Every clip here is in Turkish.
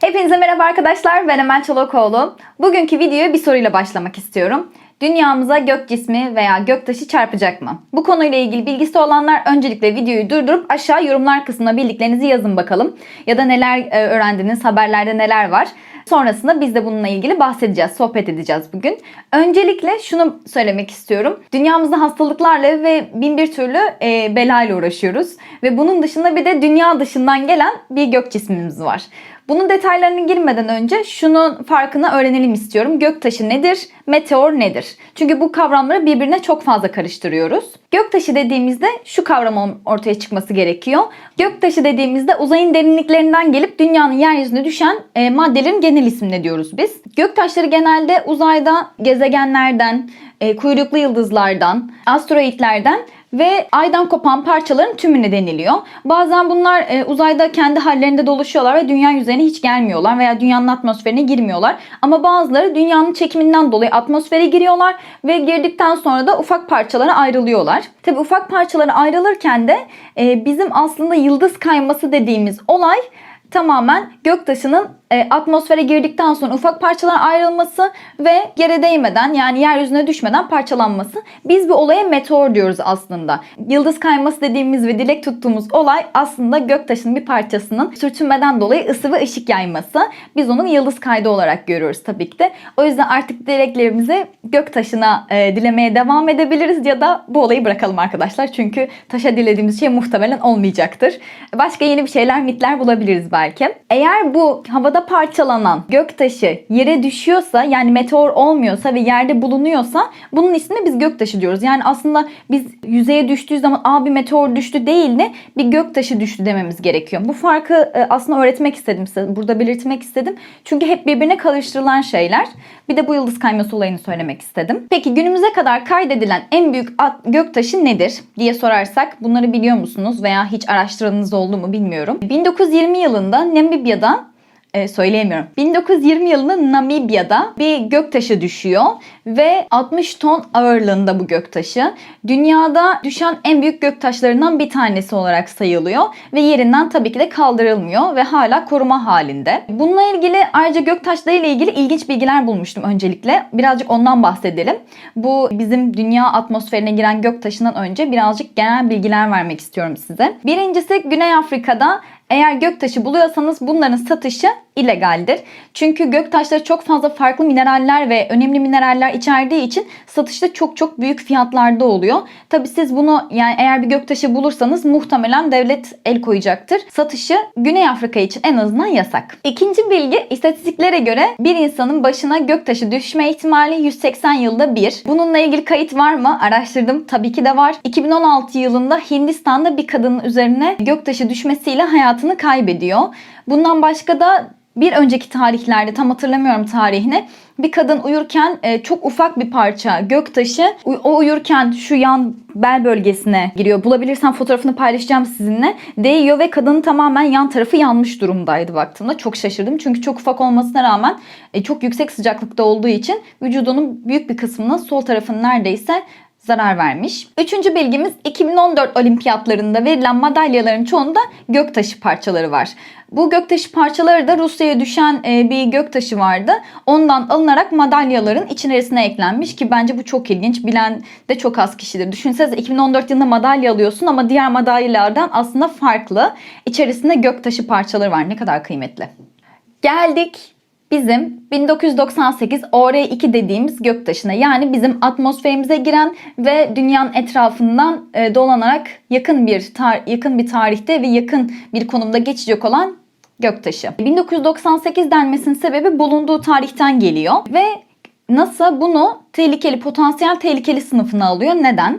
Hepinize merhaba arkadaşlar. Ben Emel Çolakoğlu. Bugünkü videoya bir soruyla başlamak istiyorum. Dünyamıza gök cismi veya göktaşı çarpacak mı? Bu konuyla ilgili bilgisi olanlar öncelikle videoyu durdurup aşağı yorumlar kısmına bildiklerinizi yazın bakalım. Ya da neler e, öğrendiniz, haberlerde neler var. Sonrasında biz de bununla ilgili bahsedeceğiz, sohbet edeceğiz bugün. Öncelikle şunu söylemek istiyorum. Dünyamızda hastalıklarla ve bin bir türlü e, belayla uğraşıyoruz. Ve bunun dışında bir de dünya dışından gelen bir gök cismimiz var. Bunun detaylarına girmeden önce şunun farkını öğrenelim istiyorum. Göktaşı nedir? Meteor nedir? Çünkü bu kavramları birbirine çok fazla karıştırıyoruz. Göktaşı dediğimizde şu kavramın ortaya çıkması gerekiyor. Göktaşı dediğimizde uzayın derinliklerinden gelip dünyanın yeryüzüne düşen e, maddelerin genel ismini diyoruz biz. Göktaşları genelde uzayda gezegenlerden, e, kuyruklu yıldızlardan, asteroitlerden ve aydan kopan parçaların tümüne deniliyor. Bazen bunlar e, uzayda kendi hallerinde dolaşıyorlar ve dünya yüzeyine hiç gelmiyorlar veya dünyanın atmosferine girmiyorlar. Ama bazıları dünyanın çekiminden dolayı atmosfere giriyorlar ve girdikten sonra da ufak parçalara ayrılıyorlar. Tabi ufak parçalara ayrılırken de e, bizim aslında yıldız kayması dediğimiz olay tamamen göktaşının e, atmosfere girdikten sonra ufak parçalara ayrılması ve yere değmeden yani yeryüzüne düşmeden parçalanması. Biz bu olaya meteor diyoruz aslında. Yıldız kayması dediğimiz ve dilek tuttuğumuz olay aslında göktaşının bir parçasının sürtünmeden dolayı ısı ve ışık yayması. Biz onun yıldız kaydı olarak görüyoruz tabii ki de. O yüzden artık dileklerimizi göktaşına e, dilemeye devam edebiliriz ya da bu olayı bırakalım arkadaşlar. Çünkü taşa dilediğimiz şey muhtemelen olmayacaktır. Başka yeni bir şeyler, mitler bulabiliriz belki. Eğer bu havada parçalanan göktaşı yere düşüyorsa yani meteor olmuyorsa ve yerde bulunuyorsa bunun ismini biz göktaşı diyoruz. Yani aslında biz yüzeye düştüğü zaman aa bir meteor düştü değil de bir göktaşı düştü dememiz gerekiyor. Bu farkı e, aslında öğretmek istedim size. Burada belirtmek istedim. Çünkü hep birbirine karıştırılan şeyler. Bir de bu yıldız kayması olayını söylemek istedim. Peki günümüze kadar kaydedilen en büyük göktaşı nedir diye sorarsak bunları biliyor musunuz veya hiç araştıranınız oldu mu bilmiyorum. 1920 yılında Namibya'da e, söyleyemiyorum. 1920 yılında Namibya'da bir göktaşı düşüyor ve 60 ton ağırlığında bu göktaşı. Dünyada düşen en büyük göktaşlarından bir tanesi olarak sayılıyor ve yerinden tabii ki de kaldırılmıyor ve hala koruma halinde. Bununla ilgili ayrıca göktaşları ile ilgili ilginç bilgiler bulmuştum öncelikle. Birazcık ondan bahsedelim. Bu bizim dünya atmosferine giren göktaşından önce birazcık genel bilgiler vermek istiyorum size. Birincisi Güney Afrika'da eğer göktaşı buluyorsanız bunların satışı illegaldir. Çünkü göktaşları çok fazla farklı mineraller ve önemli mineraller içerdiği için satışta çok çok büyük fiyatlarda oluyor. Tabi siz bunu yani eğer bir göktaşı bulursanız muhtemelen devlet el koyacaktır. Satışı Güney Afrika için en azından yasak. İkinci bilgi istatistiklere göre bir insanın başına göktaşı düşme ihtimali 180 yılda bir. Bununla ilgili kayıt var mı? Araştırdım. Tabii ki de var. 2016 yılında Hindistan'da bir kadının üzerine göktaşı düşmesiyle hayatını kaybediyor. Bundan başka da bir önceki tarihlerde tam hatırlamıyorum tarihini bir kadın uyurken e, çok ufak bir parça göktaşı o uyurken şu yan bel bölgesine giriyor. Bulabilirsem fotoğrafını paylaşacağım sizinle. Değiyor ve kadının tamamen yan tarafı yanmış durumdaydı baktığımda. Çok şaşırdım çünkü çok ufak olmasına rağmen e, çok yüksek sıcaklıkta olduğu için vücudunun büyük bir kısmının sol tarafının neredeyse zarar vermiş. Üçüncü bilgimiz 2014 olimpiyatlarında verilen madalyaların çoğunda göktaşı parçaları var. Bu göktaşı parçaları da Rusya'ya düşen e, bir göktaşı vardı. Ondan alınarak madalyaların içerisine eklenmiş ki bence bu çok ilginç. Bilen de çok az kişidir. Düşünsenize 2014 yılında madalya alıyorsun ama diğer madalyalardan aslında farklı. İçerisinde göktaşı parçaları var. Ne kadar kıymetli. Geldik bizim 1998 OR2 dediğimiz göktaşına yani bizim atmosferimize giren ve dünyanın etrafından e, dolanarak yakın bir yakın bir tarihte ve yakın bir konumda geçecek olan göktaşı. 1998 denmesinin sebebi bulunduğu tarihten geliyor ve NASA bunu tehlikeli, potansiyel tehlikeli sınıfına alıyor. Neden?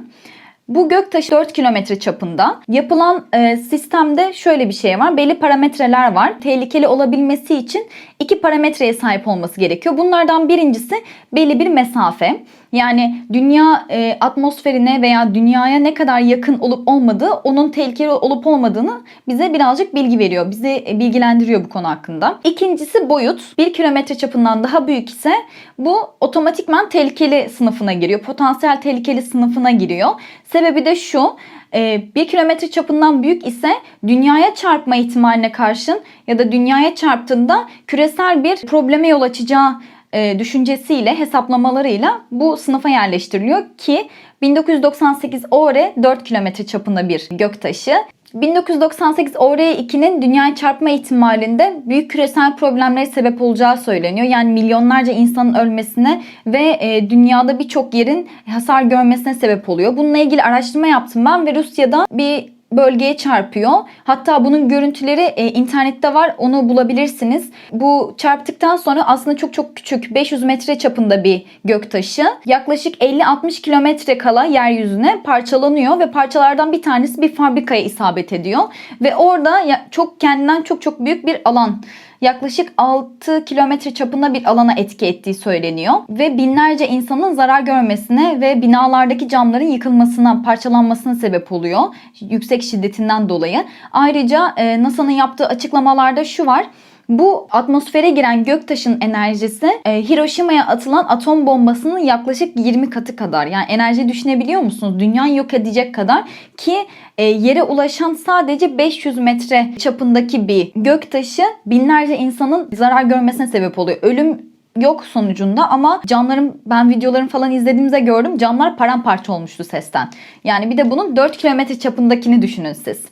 Bu göktaşı 4 kilometre çapında. Yapılan e, sistemde şöyle bir şey var. Belli parametreler var. Tehlikeli olabilmesi için iki parametreye sahip olması gerekiyor. Bunlardan birincisi belli bir mesafe. Yani dünya e, atmosferine veya dünyaya ne kadar yakın olup olmadığı onun tehlikeli olup olmadığını bize birazcık bilgi veriyor. Bizi e, bilgilendiriyor bu konu hakkında. İkincisi boyut. 1 kilometre çapından daha büyük ise bu otomatikman tehlikeli sınıfına giriyor. Potansiyel tehlikeli sınıfına giriyor. Sebebi de şu. 1 kilometre çapından büyük ise dünyaya çarpma ihtimaline karşın ya da dünyaya çarptığında küresel bir probleme yol açacağı e, düşüncesiyle, hesaplamalarıyla bu sınıfa yerleştiriliyor ki 1998 ORE 4 kilometre çapında bir göktaşı. 1998 ORE2'nin dünyaya çarpma ihtimalinde büyük küresel problemlere sebep olacağı söyleniyor. Yani milyonlarca insanın ölmesine ve e, dünyada birçok yerin hasar görmesine sebep oluyor. Bununla ilgili araştırma yaptım ben ve Rusya'da bir bölgeye çarpıyor. Hatta bunun görüntüleri e, internette var. Onu bulabilirsiniz. Bu çarptıktan sonra aslında çok çok küçük 500 metre çapında bir göktaşı. Yaklaşık 50-60 kilometre kala yeryüzüne parçalanıyor ve parçalardan bir tanesi bir fabrikaya isabet ediyor. Ve orada çok kendinden çok çok büyük bir alan yaklaşık 6 kilometre çapında bir alana etki ettiği söyleniyor. Ve binlerce insanın zarar görmesine ve binalardaki camların yıkılmasına, parçalanmasına sebep oluyor. Yüksek şiddetinden dolayı. Ayrıca e, NASA'nın yaptığı açıklamalarda şu var. Bu atmosfere giren göktaşın enerjisi e, Hiroşima'ya atılan atom bombasının yaklaşık 20 katı kadar. Yani enerji düşünebiliyor musunuz? Dünyayı yok edecek kadar ki e, yere ulaşan sadece 500 metre çapındaki bir göktaşı binlerce insanın zarar görmesine sebep oluyor. Ölüm yok sonucunda ama camların ben videolarını falan izlediğimde gördüm camlar paramparça olmuştu sesten. Yani bir de bunun 4 kilometre çapındakini düşünün siz.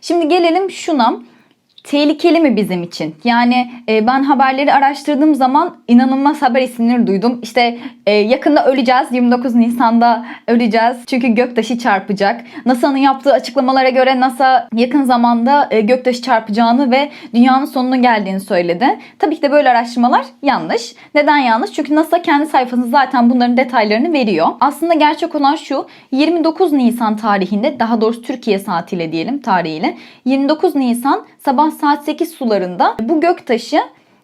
Şimdi gelelim şuna tehlikeli mi bizim için? Yani e, ben haberleri araştırdığım zaman inanılmaz haber isimleri duydum. İşte e, yakında öleceğiz. 29 Nisan'da öleceğiz. Çünkü göktaşı çarpacak. NASA'nın yaptığı açıklamalara göre NASA yakın zamanda e, göktaşı çarpacağını ve dünyanın sonuna geldiğini söyledi. Tabii ki de böyle araştırmalar yanlış. Neden yanlış? Çünkü NASA kendi sayfasında zaten bunların detaylarını veriyor. Aslında gerçek olan şu 29 Nisan tarihinde daha doğrusu Türkiye saatiyle diyelim tarihiyle 29 Nisan sabah saat 8 sularında bu göktaşı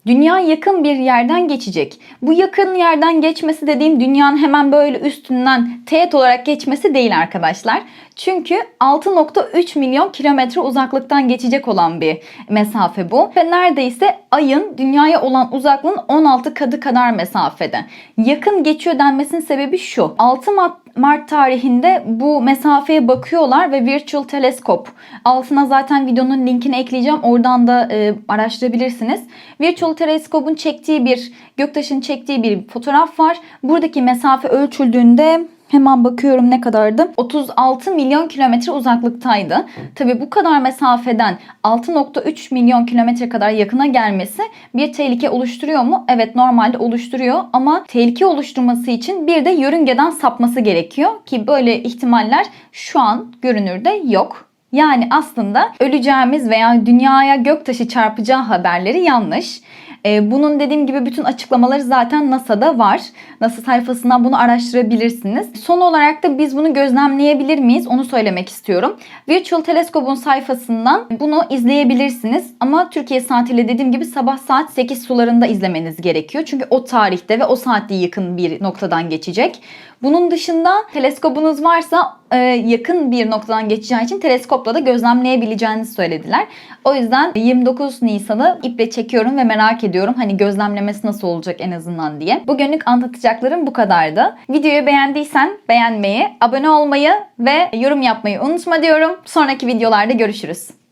dünya yakın bir yerden geçecek. Bu yakın yerden geçmesi dediğim dünyanın hemen böyle üstünden teğet olarak geçmesi değil arkadaşlar. Çünkü 6.3 milyon kilometre uzaklıktan geçecek olan bir mesafe bu. Ve neredeyse ayın dünyaya olan uzaklığın 16 katı kadar mesafede. Yakın geçiyor denmesinin sebebi şu. 6 Mart Mart tarihinde bu mesafeye bakıyorlar ve Virtual Telescope altına zaten videonun linkini ekleyeceğim. Oradan da e, araştırabilirsiniz. Virtual Telescope'un çektiği bir göktaşın çektiği bir fotoğraf var. Buradaki mesafe ölçüldüğünde Hemen bakıyorum ne kadardı? 36 milyon kilometre uzaklıktaydı. Tabii bu kadar mesafeden 6.3 milyon kilometre kadar yakına gelmesi bir tehlike oluşturuyor mu? Evet normalde oluşturuyor ama tehlike oluşturması için bir de yörüngeden sapması gerekiyor ki böyle ihtimaller şu an görünürde yok. Yani aslında öleceğimiz veya dünyaya göktaşı çarpacağı haberleri yanlış. Ee, bunun dediğim gibi bütün açıklamaları zaten NASA'da var. NASA sayfasından bunu araştırabilirsiniz. Son olarak da biz bunu gözlemleyebilir miyiz? Onu söylemek istiyorum. Virtual Telescope'un sayfasından bunu izleyebilirsiniz. Ama Türkiye saatiyle dediğim gibi sabah saat 8 sularında izlemeniz gerekiyor. Çünkü o tarihte ve o saatte yakın bir noktadan geçecek. Bunun dışında teleskobunuz varsa e, yakın bir noktadan geçeceği için teleskopla da gözlemleyebileceğinizi söylediler. O yüzden 29 Nisan'ı iple çekiyorum ve merak ediyorum hani gözlemlemesi nasıl olacak en azından diye. Bugünlük anlatacaklarım bu kadardı. Videoyu beğendiysen beğenmeyi, abone olmayı ve yorum yapmayı unutma diyorum. Sonraki videolarda görüşürüz.